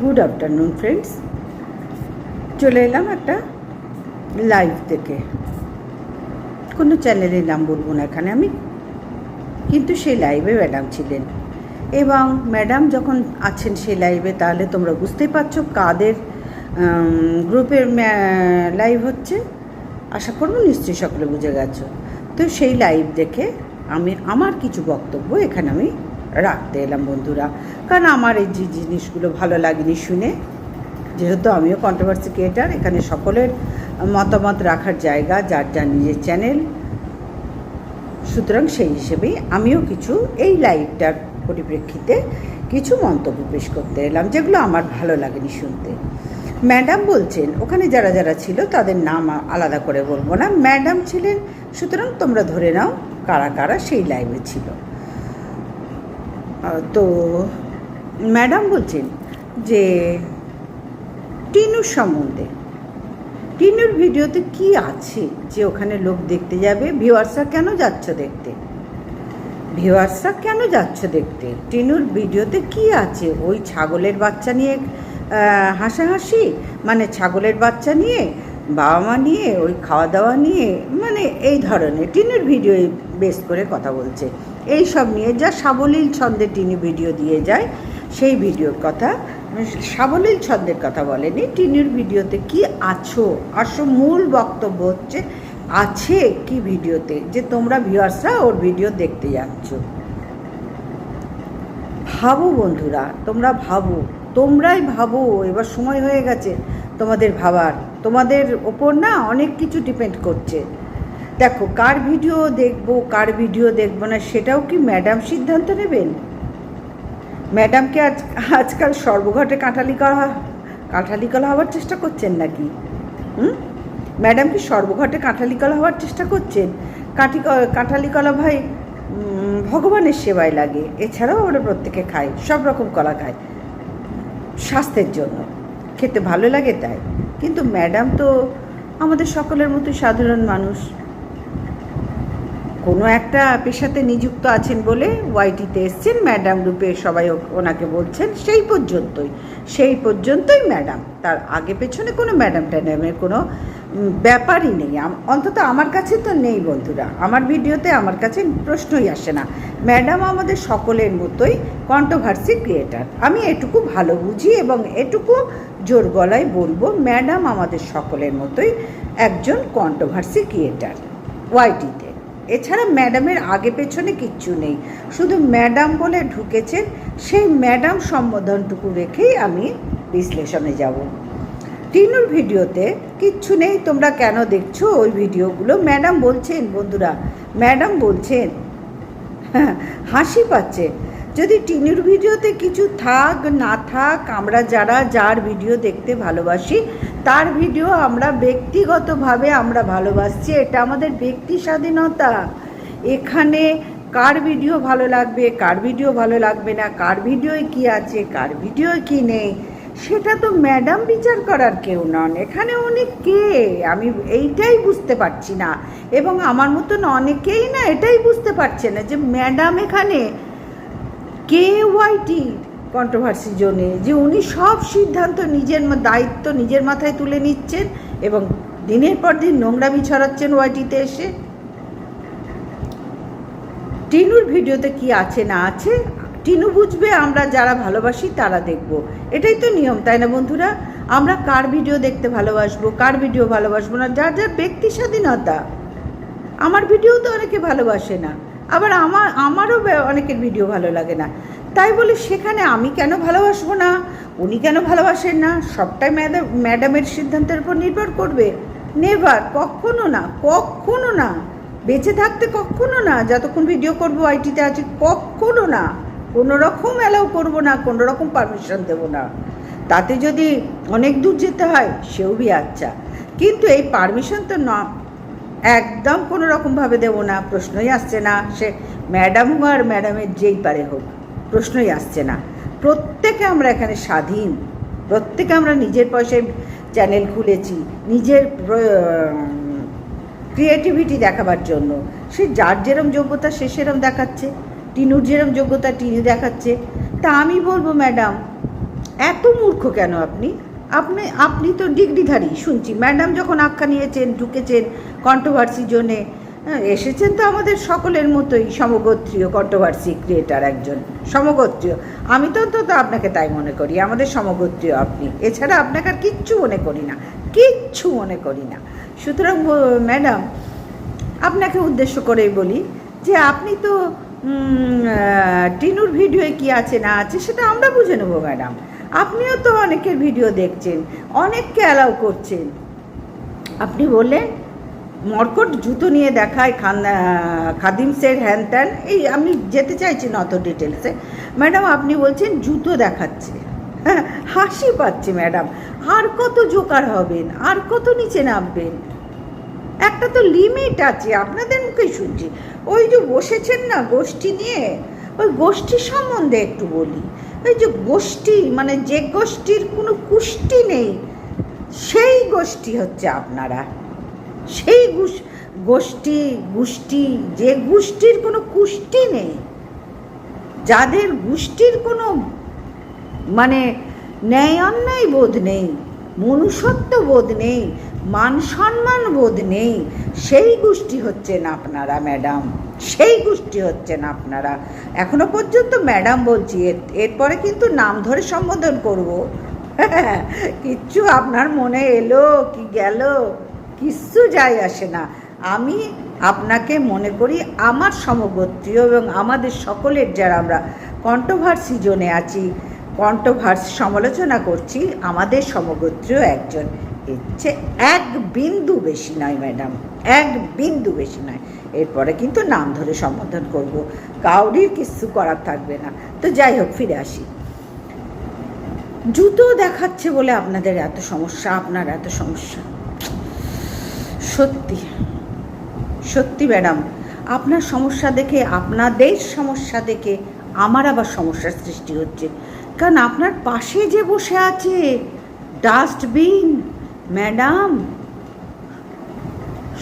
Good afternoon friends চলে এলাম একটা লাইভ থেকে কোনো চ্যানেলের নাম বলব না এখানে আমি, কিন্তু সেই লাইভে ম্যাডাম ছিলেন। এবং ম্যাডাম যখন আছেন সেই লাইভে তাহলে তোমরা বুঝতেই পারছ কাদের গ্রুপের লাইভ হচ্ছে। আশা করব নিশ্চয়ই সকলে বুঝে গেছো। তো সেই লাইভ দেখে আমি, আমার কিছু বক্তব্য এখানে আমি রাখতে এলাম বন্ধুরা। কারণ আমার এই যে জিনিসগুলো ভালো লাগেনি শুনে। যেহেতু আমিও কন্ট্রোভার্সি ক্রিয়েটার এখানে সকলের মতামত রাখার জায়গা, যার যার নিজের চ্যানেল সুতরাং সেই হিসেবেই আমিও কিছু এই লাইভটার পরিপ্রেক্ষিতে কিছু মন্তব্য পেশ করতে এলাম, যেগুলো আমার ভালো লাগেনি শুনতে। ম্যাডাম বলছেন, ওখানে যারা যারা ছিল তাদের নাম আলাদা করে বলব না। ম্যাডাম ছিলেন, সুতরাং তোমরা ধরে নাও কারা কারা সেই লাইভে ছিল। তো ম্যাডাম বলছেন যে টিনুর সম্বন্ধে। টিনুর ভিডিওতে কি আছে যে ওখানে লোক দেখতে যাবে? ভিউয়ার্সরা কেন যাচ্ছ দেখতে? ভিউয়ার্সরা কেন যাচ্ছ দেখতে? টিনুর ভিডিওতে কি আছে? ওই ছাগলের বাচ্চা নিয়ে হাসাহাসি? মানে ছাগলের বাচ্চা নিয়ে, বাবা মা নিয়ে, ওই খাওয়া দাওয়া নিয়ে মানে এই ধরনের। টিনুর ভিডিও বেস করে কথা বলছে। এই সব নিয়ে যা সাবলীল ছন্দে টিনু ভিডিও দিয়ে যায়, সেই ভিডিওর কথা। সাবলীল ছন্দের কথা বলেনি, টিনুর ভিডিওতে কি আছো? আসো মূল বক্তব্য হচ্ছে, আছে কি ভিডিওতে? যে তোমরা ভিউয়ার্সরা ওর ভিডিও দেখতে যাচ্ছ। ভাবো বন্ধুরা, তোমরা ভাবো। তোমরাই ভাবো, এবার সময় হয়ে গেছে তোমাদের ভাবার। তোমাদের ওপর না অনেক কিছু ডিপেন্ড করছে। দেখো, কার ভিডিও দেখব, কার ভিডিও দেখব না, সেটাও কি ম্যাডাম সিদ্ধান্ত নেবেন? ম্যাডামকে আজ, আজকাল সর্বঘটে কাঁঠালি করা, কাঁঠালি কলা হওয়ার চেষ্টা করছেন নাকি? হুম? ম্যাডাম কি সর্বঘটে কাঁঠালি কলা হওয়ার চেষ্টা করছেন? কাঠি কাঁঠালি কলা ভাই ভগবানের সেবায় লাগে, এছাড়াও আমরা প্রত্যেকে খাই, সব রকম কলা খাই, স্বাস্থ্যের জন্য, খেতে ভালো লাগে তাই, কিন্তু ম্যাডাম তো আমাদের সকলের মতো সাধারণ মানুষ। কোনো একটা পেশাতে নিযুক্ত আছেন বলে ওয়াইটিতে এসছেন, ম্যাডাম রূপে সবাই ওনাকে বলছেন, সেই পর্যন্তই সেই পর্যন্তই ম্যাডাম। তার আগে পেছনে কোনো ম্যাডাম ট্যাডামের কোনো ব্যাপারই নেই। অন্তত আমার কাছে তো নেই বন্ধুরা। আমার ভিডিওতে আমার কাছে প্রশ্নই আসে না। ম্যাডাম আমাদের সকলের মতোই কন্ট্রোভার্সি ক্রিয়েটার আমি এটুকু ভালো বুঝি এবং এটুকু জোর গলায় বলব, ম্যাডাম আমাদের সকলের মতোই একজন কন্ট্রোভার্সি ক্রিয়েটার ওয়াইটিতে। এছাড়া ম্যাডামের আগে পেছনে কিচ্ছু নেই। শুধু ম্যাডাম বলে ঢুকেছেন, সেই ম্যাডাম সম্বোধনটুকু রেখেই আমি বিশ্লেষণে যাব। টিনুর ভিডিওতে কিচ্ছু নেই, তোমরা কেন দেখছ ওই ভিডিওগুলো? ম্যাডাম বলছেন, বন্ধুরা, ম্যাডাম বলছেন, হাসি পাচ্ছে। যদি টিনুর ভিডিওতে কিছু থাক, না থাক, আমরা যারা যার ভিডিও দেখতে ভালোবাসি, তার ভিডিও আমরা ব্যক্তিগতভাবে আমরা ভালোবাসছি। এটা আমাদের ব্যক্তি স্বাধীনতা। এখানে কার ভিডিও ভালো লাগবে, কার ভিডিও ভালো লাগবে না, কার ভিডিওয় কি আছে, কার ভিডিওয় কি নেই, সেটা তো ম্যাডাম বিচার করার কেউ নন। এখানে উনি কে? আমি এইটাই বুঝতে পারছি না। এবং আমার মতন অনেকেই না এটাই বুঝতে পারছে না যে ম্যাডাম এখানে কে ওয়াইটি কন্ট্রোভার্সি জোনে, যে উনি সব সিদ্ধান্ত নিজের দায়িত্ব নিজের মাথায় তুলে নিচ্ছেন এবং দিনের পর দিন নোংরামি ছড়াচ্ছেন ওয়াইটিতে এসে। টিনুর ভিডিওতে কি আছে না আছে, টিনু বুঝবে, আমরা যারা ভালোবাসি তারা দেখব। এটাই তো নিয়ম, তাই না বন্ধুরা? আমরা কার ভিডিও দেখতে ভালোবাসবো, কার ভিডিও ভালোবাসবো না? যার যার ব্যক্তি স্বাধীনতা। আমার ভিডিও তো অনেকে ভালোবাসে না। আবার আমার, আমারও অনেকের ভিডিও ভালো লাগে না। তাই বলে, সেখানে আমি কেন ভালোবাসবো না? উনি কেন ভালোবাসেন না? সবটাই ম্যাডাম ম্যাডামের সিদ্ধান্তের উপর নির্ভর করবে। নেভার, কখনো না কখনো না। বেঁচে থাকতে কখনো না। যতক্ষণ ভিডিও করব আইটিতে আছে, কখনো না। কোনো রকম অ্যালাউ করব না কোনো রকম পারমিশন দেবো না। তাতে যদি অনেক দূর যেতে হয়, সেও বি আচ্ছা। কিন্তু এই পারমিশন তো না একদম কোনো রকমভাবে দেবো না, প্রশ্নই আসছে না। সে ম্যাডাম হোক আর ম্যাডামের যেই পারে হোক, প্রশ্নই আসছে না। প্রত্যেকে আমরা এখানে স্বাধীন। প্রত্যেকে আমরা নিজের পয়সায় চ্যানেল খুলেছি, নিজের ক্রিয়েটিভিটি দেখাবার জন্য। সে যার যেরম যোগ্যতা, সে সেরম দেখাচ্ছে। টিনুর যেরম যোগ্যতা, টিনু দেখাচ্ছে। তা আমি বলব ম্যাডাম এত মূর্খ কেন আপনি? আপনি আপনি তো ডিগ্রিধারী শুনছি। ম্যাডাম যখন আখ্যা নিয়েছেন ঢুকেছেন কন্ট্রোভার্সি জোনে হ্যাঁ, এসেছেন তো আমাদের সকলের মতোই সমগোত্রীয় কন্ট্রোভার্সি ক্রিয়েটার একজন সমগোত্রীয়। আমি তো অন্তত আপনাকে তাই মনে করি আমাদের সমগোত্রীয় আপনি। এছাড়া আপনাকে আর কিচ্ছু মনে করি না কিচ্ছু মনে করি না। সুতরাং ম্যাডাম আপনাকে উদ্দেশ্য করেই বলি যে আপনি তো টিনুর ভিডিওয়ে কি আছে না আছে সেটা আমরা বুঝে নেব ম্যাডাম। আপনিও তো অনেকের ভিডিও দেখছেন, অনেককে অ্যালাউ করছেন। আপনি বললেন, মর্কট জুতো নিয়ে দেখায় খান খাদিমসের হ্যান ত্যান, এই আমি যেতে চাইছি না অত ডিটেলসে ম্যাডাম, আপনি বলছেন জুতো দেখাচ্ছে। হ্যাঁ হাসি পাচ্ছে ম্যাডাম। আর কত জোকার হবেন, আর কত নিচে নামবেন? একটা তো লিমিট আছে, আপনাদের মুখেই শুনছি। ওই যে বসেছেন না গোষ্ঠী নিয়ে? ওই গোষ্ঠী সম্বন্ধে একটু বলি। ওই যে গোষ্ঠী মানে যে গোষ্ঠীর কোনো কুষ্টি নেই, সেই গোষ্ঠী হচ্ছে আপনারা। সেই গোষ্ঠী গোষ্ঠী, যে গোষ্ঠীর কোনো কুষ্টি নেই, যাদের গোষ্ঠীর কোনো মানে ন্যায় অন্যায় বোধ নেই, মনুষ্যত্ব বোধ নেই মান সম্মান বোধ নেই। সেই গোষ্ঠী হচ্ছেন আপনারা, ম্যাডাম। সেই গোষ্ঠী হচ্ছেন আপনারা। এখনও পর্যন্ত ম্যাডাম বলছি, এর- এরপরে কিন্তু নাম ধরে সম্বোধন করব। কিচ্ছু আপনার মনে এলো কি গেল? কিচ্ছু যায় আসে না। আমি আপনাকে মনে করি, আমার সমগোত্রীয় এবং আমাদের সকলের যারা আমরা কন্ট্রোভার্সি জোনে আছি, কন্ট্রোভার্স সমালোচনা করছি, আমাদের সমগোত্রীয় একজন। চেয়ে এক বিন্দু বেশি নয়, ম্যাডাম। এক বিন্দু বেশি নয়। এরপরে কিন্তু নাম ধরে সম্বোধন করব। কাউরির কিচ্ছু করার থাকবে না। তো যাই হোক, ফিরে আসি। জুতো দেখাচ্ছে বলে আপনাদের এত সমস্যা, আপনার এত সমস্যা। সত্যি সত্যি, ম্যাডাম। আপনার সমস্যা দেখে, আপনাদের সমস্যা দেখে আমার আবার সমস্যার সৃষ্টি হচ্ছে। কারণ আপনার পাশে যে বসে আছে, ডাস্টবিন ম্যাডাম,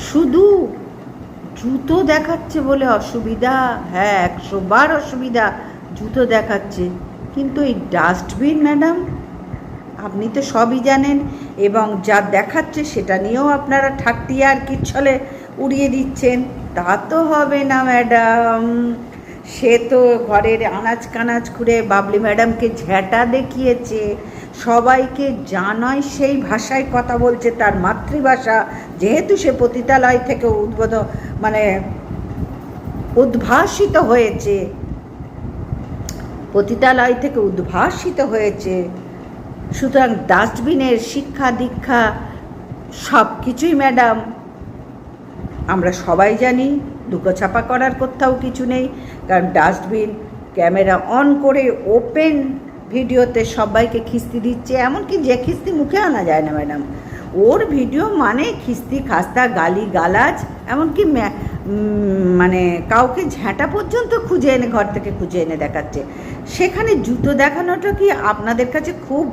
শুধু জুতো দেখাচ্ছে বলে অসুবিধা। হ্যাঁ একশো বার অসুবিধা, জুতো দেখাচ্ছে। কিন্তু এই ডাস্টবিন ম্যাডাম, আপনি তো সবই জানেন, এবং যা দেখাচ্ছে সেটা নিয়েও আপনারা ঠাট্টি আর কিচ্ছলে উড়িয়ে দিচ্ছেন। তা তো হবে না, ম্যাডাম। সে তো ঘরের আনাজ কানাজ খুঁড়ে বাবলি ম্যাডামকে ঝ্যাঁটা দেখিয়েছে। সবাইকে জানায় সেই ভাষায় কথা বলছে তার মাতৃভাষা, যেহেতু সে পতিতালয় থেকে উদ্বোধ মানে উদ্ভাসিত হয়েছে, পতিতালয় থেকে উদ্ভাসিত হয়েছে, সুতরাং ডাস্টবিনের শিক্ষা দীক্ষা সব কিছুই ম্যাডাম, আমরা সবাই জানি লুকোছাপা করার কোথাও কিছু নেই, কারণ ডাস্টবিন, ক্যামেরা অন করে ওপেন ভিডিওতে সবাইকে খিস্তি দিচ্ছে, এমনকি যে খিস্তি মুখে আনা যায় না, ম্যাডাম। ওর ভিডিও মানে খিস্তি, খাস্তা, গালি, গালাজ, এমনকি মানে কাউকে ঝ্যাঁটা পর্যন্ত খুঁজে এনে, ঘর থেকে খুঁজে এনে দেখাচ্ছে। সেখানে জুতো দেখানোটা কি আপনাদের কাছে খুব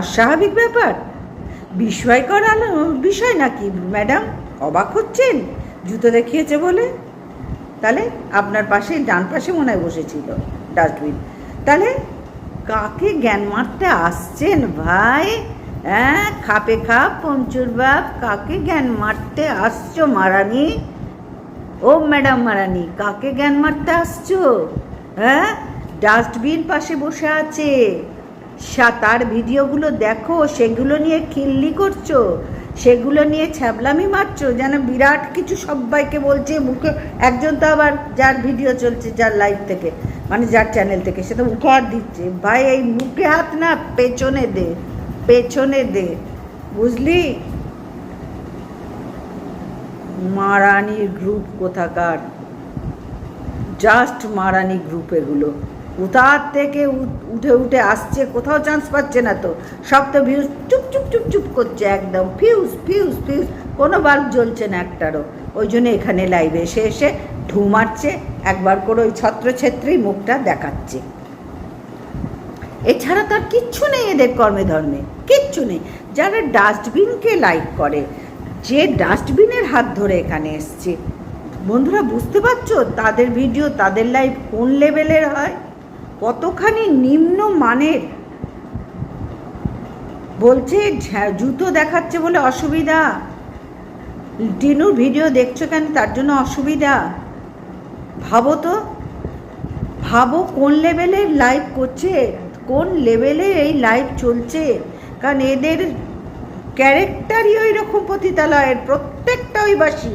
অস্বাভাবিক ব্যাপার? বিস্ময়কর আলো, বিষয় নাকি, ম্যাডাম? অবাক হচ্ছেন? জুতো দেখিয়েছে বলে? তাহলে আপনার পাশে, ডান পাশে মনে হয় বসেছিল, ডাস্টবিন। তাহলে কাকে জ্ঞান মারতে আসছেন ভাই? হ্যাঁ খাপে খাপ, পঞ্চুর বাপ, কাকে জ্ঞান মারতে আসছো মারানি? ও ম্যাডাম মারানি, কাকে জ্ঞান মারতে আসছো? হ্যাঁ ডাস্টবিন পাশে বসে আছে। তার ভিডিওগুলো দেখো, সেগুলো নিয়ে খিল্লি করছ। সেগুলো নিয়ে ছ্যাবলামি মারছো? যেন বিরাট কিছু সবাইকে বলছে, মুখে একজন তো আবার যার ভিডিও চলছে, যার লাইভ থেকে মানে যার চ্যানেল থেকে, সে তো মুখে হাত দিচ্ছে। ভাই, এই মুখে হাত না, পেছনে দে পেছনে দে, বুঝলি? মারানির গ্রুপ কোথাকার? জাস্ট মারানি গ্রুপ এগুলো। কোথার থেকে উঠে উঠে আসছে, কোথাও চান্স পাচ্ছে না তো। সব তো ভিউজ চুপ চুপ চুপ চুপ করছে একদম। ফিউজ ফিউজ ফিউজ কোনো বাল্ব জ্বলছে না একটারও। ওই জন্য এখানে লাইভে এসে এসে ঢু মারছে, একবার করে ওই ছত্রছেত্রী মুখটা দেখাচ্ছে। এছাড়া তার কিচ্ছু নেই এদের কর্মে ধর্মে কিচ্ছু নেই। যারা ডাস্টবিনকে লাইক করে, যে ডাস্টবিনের হাত ধরে এখানে এসছে, বন্ধুরা বুঝতে পারছ? তাদের ভিডিও তাদের লাইভ কোন লেভেলের হয়? কতখানি নিম্ন মানের? বলছে জুতো দেখাচ্ছে বলে অসুবিধা। টিনুর ভিডিও দেখছ কেন? তার জন্য অসুবিধা। ভাবো তো। ভাবো কোন লেভেলের লাইভ করছে, কোন লেভেলে এই লাইভ চলছে। কারণ এদের ক্যারেক্টারই ওই রকম পতিতালয়ের, প্রত্যেকটা ওই বাসী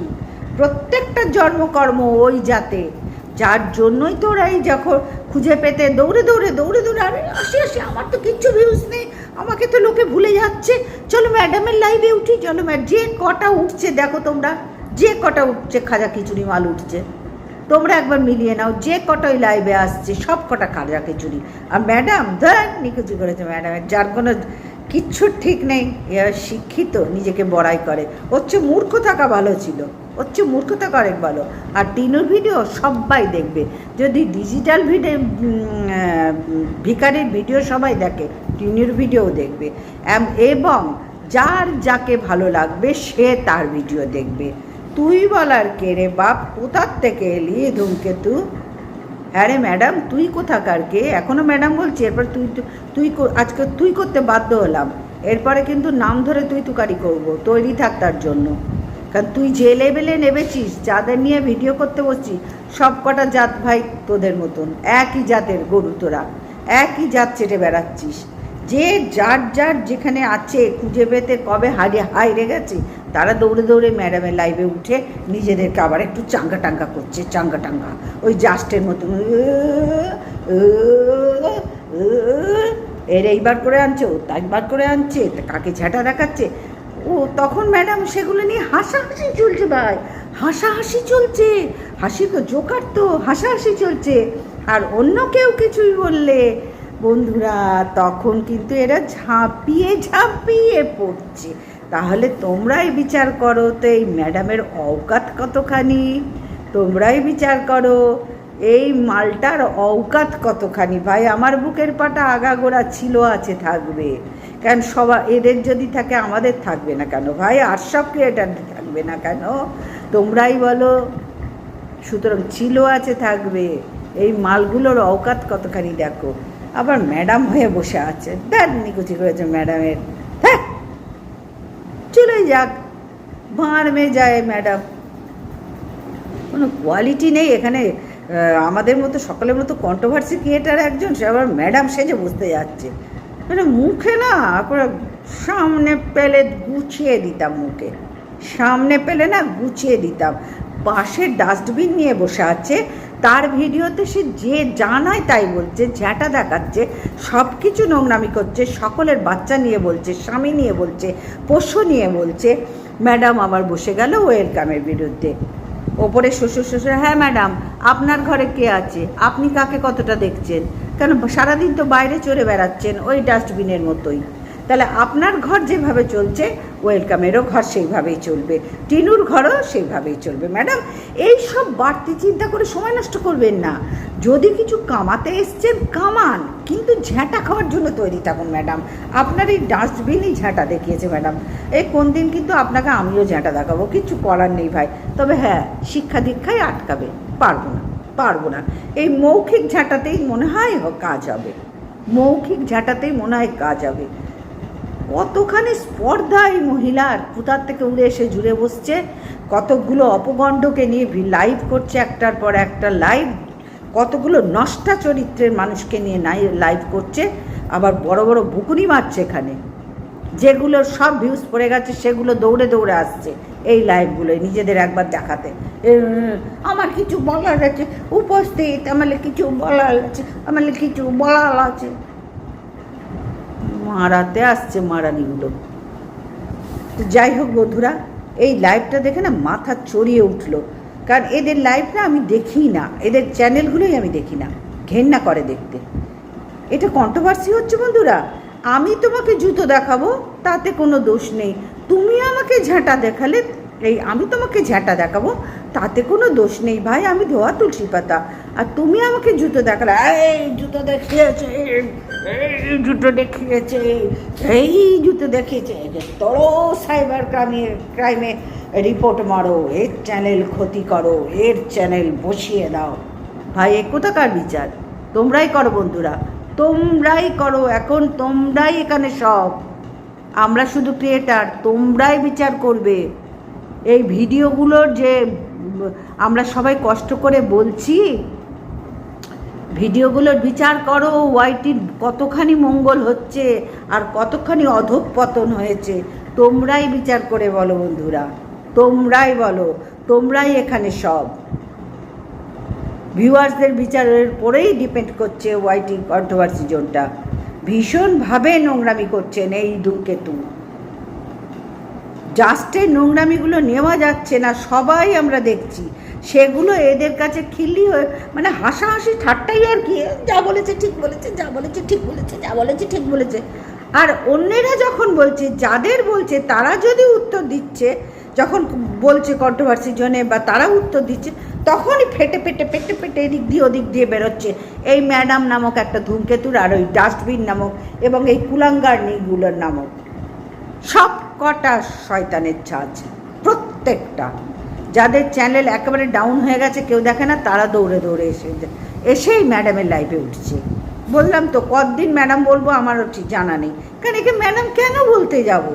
প্রত্যেকটা জন্মকর্ম ওই জাতে যার জন্যই তো ওরা এই যখন খুঁজে পেতে দৌড়ে দৌড়ে দৌড়ে দৌড়ে, আরে আসি আসি, আমার তো কিচ্ছু ভিউজ নেই, আমাকে তো লোকে ভুলে যাচ্ছে। চলো ম্যাডামের লাইভে উঠি, চলো ম্যাড যে কটা উঠছে, দেখো তোমরা, যে কটা উঠছে, খাজা খিচুড়ি মাল উঠছে। তোমরা একবার মিলিয়ে নাও, যে কটা ওই লাইভে আসছে, সব কটা খাজা খিচুড়ি। আর ম্যাডাম ধর, নিকুচি করেছে ম্যাডামের যার কোনো কিচ্ছু ঠিক নেই। শিক্ষিত, নিজেকে বড়াই করে। হচ্ছে মূর্খ থাকা ভালো ছিল। হচ্ছে মূর্খ থাকা অনেক ভালো আর টিনুর ভিডিও সবাই দেখবে। যদি ডিজিটাল ভিডিও ভিকারির ভিডিও সবাই দেখে, টিনুর ভিডিও দেখবে। এবং যার যাকে ভালো লাগবে, সে তার ভিডিও দেখবে। তুই বলার কে রে বাপ? কোথার থেকে এলি ধূমকেতু হ্যাঁ রে ম্যাডাম তুই কোথাকার কে? এখনও ম্যাডাম বলছি, এরপর তুই তুই আজকে তুই করতে বাধ্য হলাম। এরপরে কিন্তু নাম ধরে তুই তুকারি করব, তৈরি থাক তার জন্য। কারণ তুই যে লেভেলে নেবেছিস যাদের নিয়ে ভিডিও করতে বসছিস সব কটা জাত ভাই তোদের মতন একই জাতের গরু তোরা একই জাত চেটে বেড়াচ্ছিস যে যার যার যেখানে আছে খুঁজে পেতে কবে হারিয়ে হাইরে গেছে তারা দৌড়ে দৌড়ে ম্যাডামের লাইভে উঠে নিজেদেরকে আবার একটু চাঙ্গা টাঙ্গা করছে চাঙ্গা টাঙ্গা ওই জাস্টের মতন এর এইবার করে আনছে ও তাইবার করে আনছে কাকে ঝাঁটা দেখাচ্ছে ও, তখন ম্যাডাম সেগুলো নিয়ে হাসাহাসি চলছে ভাই। হাসাহাসি চলছে। হাসি তো জোকার তো, হাসাহাসি চলছে। আর অন্য কেউ কিছুই বললে। বন্ধুরা, তখন কিন্তু এরা ঝাঁপিয়ে ঝাঁপিয়ে পড়ছে। তাহলে তোমরাই বিচার করো তো এই ম্যাডামের অওকাত কতখানি? তোমরাই বিচার করো। এই মালটার অওকাত কতখানি? ভাই, আমার বুকের পাটা আগাগোড়া ছিল, আছে, থাকবে। কেন সবা, এদের যদি থাকে, আমাদের থাকবে না কেন? ভাই, আর সব ক্রিয়েটার থাকবে না কেন? তোমরাই বলো, সুতরাং ছিল আছে থাকবে। এই মালগুলোর অওকাত কতখানি দেখো? আবার ম্যাডাম হয়ে বসে আছে। দেখ, নিকুচি করেছে ম্যাডামের। হ্যাঁ চলে যাক। ভাঁড় মে যায় ম্যাডাম। কোনো কোয়ালিটি নেই এখানে। আমাদের মতো, সকলের মতো কন্ট্রোভার্সি ক্রিয়েটার একজন, সে আবার ম্যাডাম সেজে বুঝতে যাচ্ছে। মানে মুখে না, পুরো সামনে পেলে গুছিয়ে দিতাম মুখে। সামনে পেলে না গুছিয়ে দিতাম। পাশে ডাস্টবিন নিয়ে বসে আছে, তার ভিডিওতে সে যে জানায় তাই বলছে ঝ্যাটা দেখাচ্ছে সব কিছু নোংরামি করছে, সকলের বাচ্চা নিয়ে বলছে, স্বামী নিয়ে বলছে পোষ্য নিয়ে বলছে। ম্যাডাম আবার বসে গেল ওয়েলকামের বিরুদ্ধে। ওপরে শ্বশুর শ্বশুর হ্যাঁ ম্যাডাম, আপনার ঘরে কে আছে? আপনি কাকে কতটা দেখছেন? কেন, সারাদিন তো বাইরে চড়ে বেড়াচ্ছেন ওই ডাস্টবিনের মতোই। তাহলে আপনার ঘর যেভাবে চলছে ওয়েলকামেরও ঘর সেইভাবেই চলবে, টিনুর ঘরও সেইভাবেই চলবে। ম্যাডাম, এই সব বাড়তি চিন্তা করে সময় নষ্ট করবেন না। যদি কিছু কামাতে এসছেন, কামান। কিন্তু ঝ্যাঁটা খাওয়ার জন্য তৈরি থাকুন, ম্যাডাম। আপনার এই ডাস্টবিনই ঝ্যাঁটা দেখিয়েছে, ম্যাডাম। এই কোন দিন কিন্তু আপনাকে আমিও ঝ্যাঁটা দেখাবো কিচ্ছু করার নেই ভাই। তবে হ্যাঁ শিক্ষা দীক্ষায় আটকাবে, পারব না পারব না। এই মৌখিক ঝাঁটাতেই মনে হয় কাজ হবে। মৌখিক ঝাঁটাতেই মনে হয় কাজ হবে। কতখানি স্পর্ধা এই মহিলার কোথার থেকে উড়ে এসে জুড়ে বসছে, কতকগুলো অপগণ্ডকে নিয়ে লাইভ করছে একটার পর একটা লাইভ কতগুলো নষ্টা চরিত্রের মানুষকে নিয়ে লাইভ করছে, আবার বড় বড় বুকুনি মারছে এখানে। যেগুলো সব ভিউজ পড়ে গেছে, সেগুলো দৌড়ে দৌড়ে আসছে এই লাইভগুলোয় নিজেদের একবার দেখাতে। আমার কিছু বলার আছে, উপস্থিত, আমার কিছু বলার আছে, আমার কিছু বলার আছে। মারাতে আসছে মারানিগুলো। তো যাই হোক বন্ধুরা, এই লাইভটা দেখে না মাথা চড়িয়ে উঠল। কারণ এদের লাইভ না আমি দেখি না। এদের চ্যানেলগুলোই আমি দেখি না। ঘেন্না করে দেখতে। এটা কন্ট্রোভার্সি হচ্ছে বন্ধুরা। আমি তোমাকে জুতো দেখাবো, তাতে কোনো দোষ নেই। তুমি আমাকে ঝাঁটা দেখালে, এই আমি তোমাকে ঝাঁটা দেখাবো, তাতে কোনো দোষ নেই। ভাই, আমি ধোয়া তুলসী পাতা। আর তুমি আমাকে জুতো দেখালে, এই জুতো দেখিয়েছে, এই জুতো দেখিয়েছে, এই জুতো দেখিয়েছে তোর সাইবার ক্রাইমে ক্রাইমে রিপোর্ট মারো, এর চ্যানেল ক্ষতি করো, এর চ্যানেল বসিয়ে দাও। ভাই, এ কোথাকার বিচার? তোমরাই করো বন্ধুরা, তোমরাই করো, এখন তোমরাই এখানে সব। আমরা শুধু ক্রিয়েটার তোমরাই বিচার করবে। এই ভিডিওগুলোর যে, আমরা সবাই কষ্ট করে বলছি ভিডিওগুলোর বিচার করো, ওয়াইটির কতখানি মঙ্গল হচ্ছে আর কতখানি অধঃপতন হয়েছে, তোমরাই বিচার করে বলো বন্ধুরা, তোমরাই বলো, তোমরাই এখানে সব। ভিউয়ার্সদের বিচারের পরেই ডিপেন্ড করছে ওয়াইটি কন্ট্রোভার্সি জোনটা। ভীষণভাবে নোংরামি করছেন এই ধূমকেতু জাস্টের নোংরামিগুলো নেওয়া যাচ্ছে না, সবাই আমরা দেখছি। সেগুলো এদের কাছে খিল্লি হয়ে মানে হাসাহাসি ঠাট্টাই আর কি। যা বলেছে, ঠিক বলেছে, যা বলেছে, ঠিক বলেছে, যা বলেছে, ঠিক বলেছে। আর অন্যেরা যখন বলছে, যাদের বলছে, তারা যদি উত্তর দিচ্ছে, যখন বলছে কন্ট্রোভার্সির জন্যে বা তারা উত্তর দিচ্ছে, তখনই ফেটে ফেটে পেটে পেটে এদিক দিয়ে, ওদিক দিয়ে বেরোচ্ছে। এই ম্যাডাম নামক একটা ধূমকেতুর আর ওই ডাস্টবিন নামক এবং এই কুলাঙ্গার নিগুলোর নামক। সব কটা শয়তানের ছাঁচ, প্রত্যেকটা। যাদের চ্যানেল একেবারে ডাউন হয়ে গেছে, কেউ দেখে না, তারা দৌড়ে দৌড়ে এসে এসেই ম্যাডামের লাইফে উঠছে। বললাম, তো কতদিন ম্যাডাম বলব? আমারও ঠিক জানা নেই। কারণ একে ম্যাডাম কেন বলতে যাব?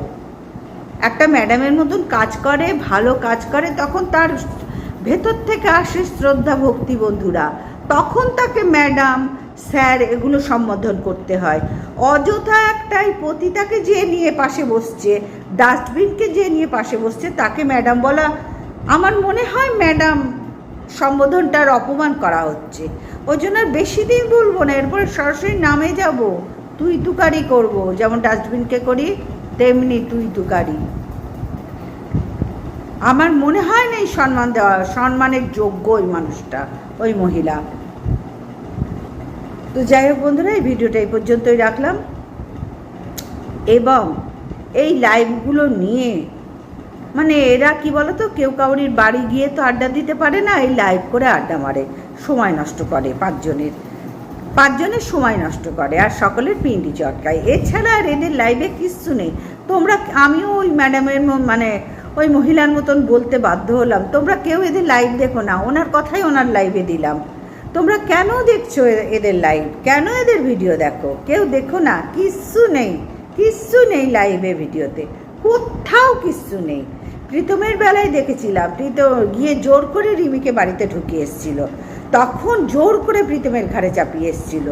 একটা ম্যাডামের মতন কাজ করে, ভালো কাজ করে, তখন তার ভেতর থেকে আসে শ্রদ্ধা ভক্তি বন্ধুরা। তখন তাকে ম্যাডাম স্যার এগুলো সম্বোধন করতে হয়। অযথা একটাই পতিতাকে যে নিয়ে পাশে বসছে ডাস্টবিনকে যে নিয়ে পাশে বসছে, তাকে ম্যাডাম বলা আমার মনে হয় ম্যাডাম সম্বোধনটার অপমান করা হচ্ছে। ওই জন্য বেশি দিন বলব না, এরপরে সরাসরি নামে যাব। তুই তুকারি করব, যেমন ডাস্টবিনকে করি, তেমনি তুই তুকারি। আমার মনে হয় না এই সম্মান দেওয়া, সম্মানের যোগ্য ওই মানুষটা, ওই মহিলা। তো যাই হোক বন্ধুরা, এই ভিডিওটা এই পর্যন্তই রাখলাম। এবং এই লাইভগুলো নিয়ে মানে এরা কি বলো তো কেউ কাউরির বাড়ি গিয়ে তো আড্ডা দিতে পারে না, এই লাইভ করে আড্ডা মারে, সময় নষ্ট করে পাঁচজনের। পাঁচজনের সময় নষ্ট করে আর সকলের পিন্ডি চটকায়। এছাড়া আর এদের লাইভে কিচ্ছু নেই। তোমরা, আমিও ওই ম্যাডামের মানে ওই মহিলার মতন বলতে বাধ্য হলাম। তোমরা কেউ এদের লাইভ দেখো না, ওনার কথাই ওনার লাইভে দিলাম। তোমরা কেন দেখছ এদের লাইভ কেন এদের ভিডিও দেখো? কেউ দেখো না? কিচ্ছু নেই। কিচ্ছু নেই লাইভে ভিডিওতে কোথাও কিচ্ছু নেই। প্রীতমের বেলায় দেখেছিলাম। প্রীতম গিয়ে জোর করে রিমিকে বাড়িতে ঢুকিয়ে এসেছিল। তখন জোর করে প্রীতমের ঘাড়ে চাপিয়ে এসেছিল।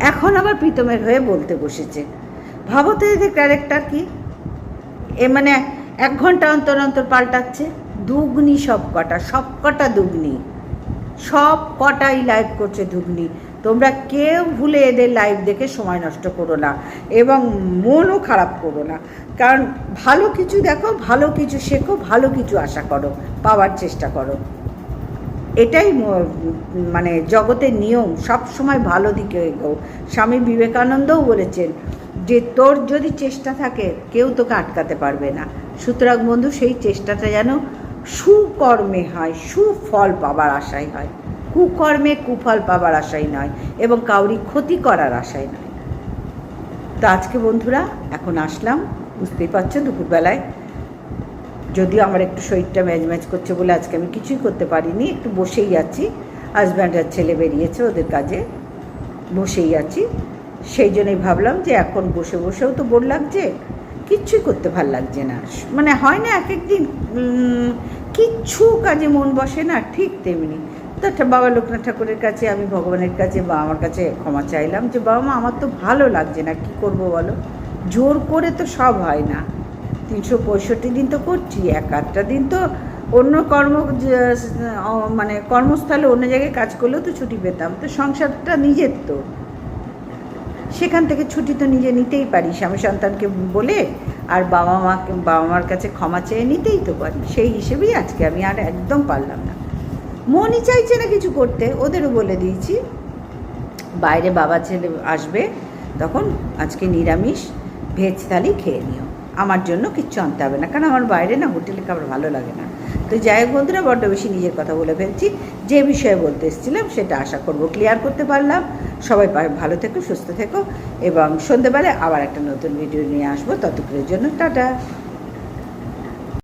এখন আবার প্রীতমের হয়ে বলতে বসেছে। ভাবো তো এদের ক্যারেক্টার কি? এ মানে এক ঘণ্টা অন্তর অন্তর পাল্টাচ্ছে। দুগ্নি সব কটা সব কটা দুগ্নি। সব কটাই লাইভ করছে দুগ্নি। তোমরা কেউ ভুলে এদের লাইভ দেখে সময় নষ্ট করো না এবং মনও খারাপ করো না। কারণ ভালো কিছু দেখো, ভালো কিছু শেখো, ভালো কিছু আশা করো, পাওয়ার চেষ্টা করো। এটাই মানে জগতের নিয়ম সব সময় ভালো দিকে এগো স্বামী বিবেকানন্দও বলেছেন যে, তোর যদি চেষ্টা থাকে, কেউ তোকে আটকাতে পারবে না। সুতরাং বন্ধু, সেই চেষ্টাটা যেন সুকর্মে হয়, সুফল পাবার আশায় হয়। কুকর্মে কুফল পাবার আশায় নয় এবং কাউরি ক্ষতি করার আশায় নয়। তো আজকে বন্ধুরা, এখন আসলাম। বুঝতেই পারছ, দুপুরবেলায়। যদিও আমার একটু শরীরটা ম্যাচ ম্যাচ করছে বলে আজকে আমি কিছুই করতে পারিনি, একটু বসেই আছি। হাজব্যান্ড আর ছেলে বেরিয়েছে ওদের কাজে, বসেই আছি। সেই জন্যই ভাবলাম যে এখন বসে বসেও তো বোর লাগছে, কিচ্ছুই করতে ভালো লাগছে না। মানে হয় না এক একদিন কিচ্ছু কাজে মন বসে না, ঠিক তেমনি। তো বাবা লোকনাথ ঠাকুরের কাছে, আমি ভগবানের কাছে বা আমার কাছে ক্ষমা চাইলাম যে, বাবা মা, আমার তো ভালো লাগছে না, কি করব বলো? জোর করে তো সব হয় না। তিনশো পঁয়ষট্টি দিন তো করছি, এক আধটা দিন তো অন্য কর্ম মানে কর্মস্থলে অন্য জায়গায় কাজ করলেও তো ছুটি পেতাম। তো সংসারটা নিজের তো। সেখান থেকে ছুটি তো নিজে নিতেই পারি। স্বামী সন্তানকে বলে আর বাবা মাকে, বাবা মার কাছে ক্ষমা চেয়ে নিতেই তো পারি। সেই হিসেবেই আজকে আমি আর একদম পারলাম না। মনই চাইছে না কিছু করতে, ওদেরও বলে দিয়েছি। বাইরে বাবা ছেলে আসবে, তখন আজকে নিরামিষ, ভেজ থালি খেয়ে নিও। আমার জন্য কিচ্ছু আনতে হবে না, কারণ আমার বাইরে না হোটেলে খাবার ভালো লাগে না। তো যাই হোক বন্ধুরা, বড্ড বেশি নিজের কথা বলে ফেলছি। যে বিষয়ে বলতে এসেছিলাম, সেটা আশা করব ক্লিয়ার করতে পারলাম। সবাই ভালো থেকো, সুস্থ থেকো, এবং সন্ধেবেলায় আবার একটা নতুন ভিডিও নিয়ে আসব। ততক্ষণের জন্য টাটা।